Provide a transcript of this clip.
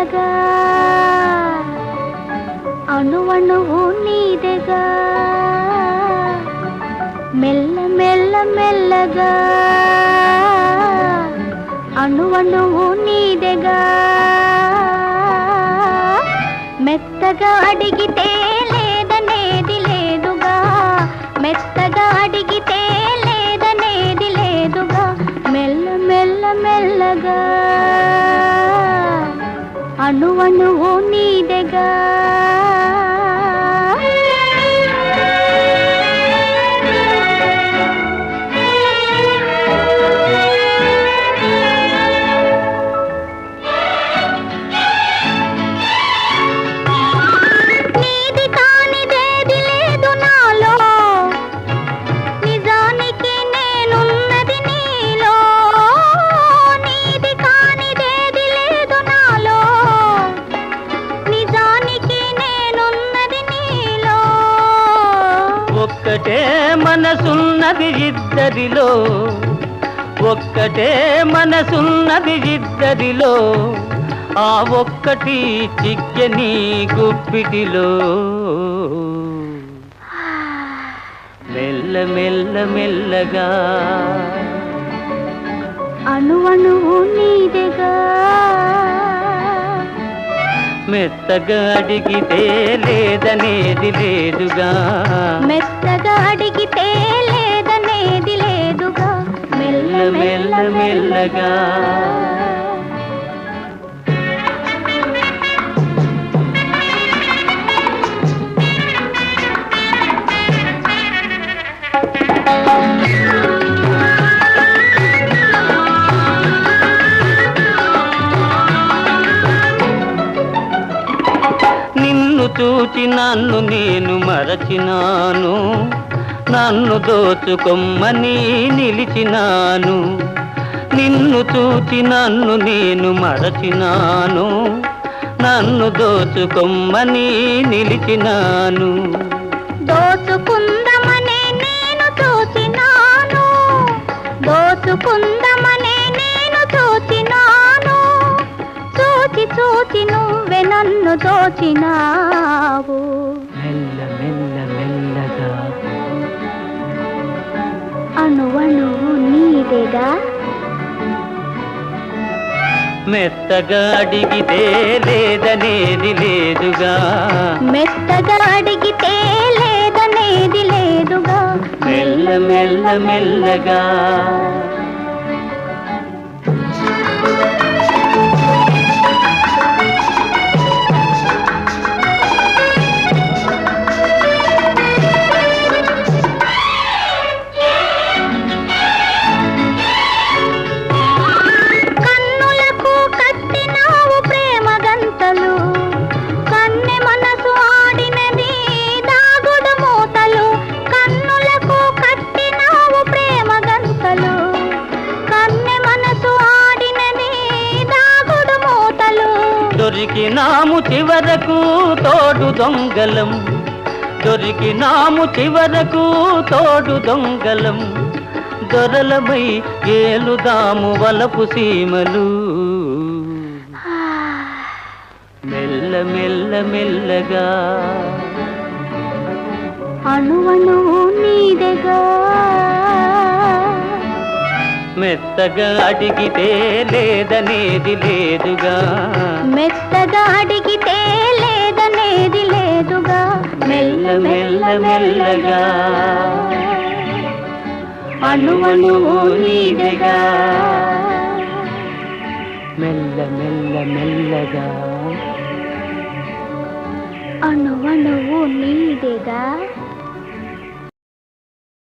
ఉండగా అణువణువు నీదగా మెల్ల మెల్ల మెల్లగా. అణువణువు నీదగా మెత్తగా అడిగితే అణువణువు నీదెగా ఒక్కటే మనసున్నది ఇద్దరిలో. ఒక్కటే మనసున్నది ఇద్దరిలో. ఆ ఒక్కటి చిక్కని గుప్పిటిలో. మెల్ల మెల్ల మెల్లగా. అణువణువు నీదెగా. మెత్తగా అడిగితే లేదనేది లేదుగా. మెత్తగా అడిగితే లేదనేది లేదుగా. మెల్ల మెల్ల మెల్లగా. చూచి నన్ను నేను మరచినాను. నన్ను దోచుకొమ్మని నిలిచినాను. నిన్ను చూచి నన్ను నేను మరచినాను. నన్ను దోచుకొమ్మని నిలిచినాను. దోచుకుందమని నేను చూచినాను. దోచుకుంద నన్ను దోచినావు మెల్ల మెల్ల మెల్లగా. అణువణువు నీదెగా? మెత్తగా అడిగితే లేదనేది లేదుగా. మెత్తగా అడిగితే లేదనేది లేదుగా? మెల్ల మెల్ల మెల్లగా. దొరికినాము చివరకు తోడు దొంగలం. దొరికినాము చివరకు తోడు దొంగలం. దొరలమై ఏలుదాము వలపు సీమలు. మెల్ల మెల్ల మెల్లగా. అణువణువు నీదెగా. మెత్తగా అడిగితే లేదనేది లేదుగా. మెత్తగా అడిగితే లేదనేది లేదుగా. మెల్ల మెల్ల మెల్లగా. అణువణువు నీదెగా మెల్ల మెల్ల మెల్లగా. అణువణువు నీదెగా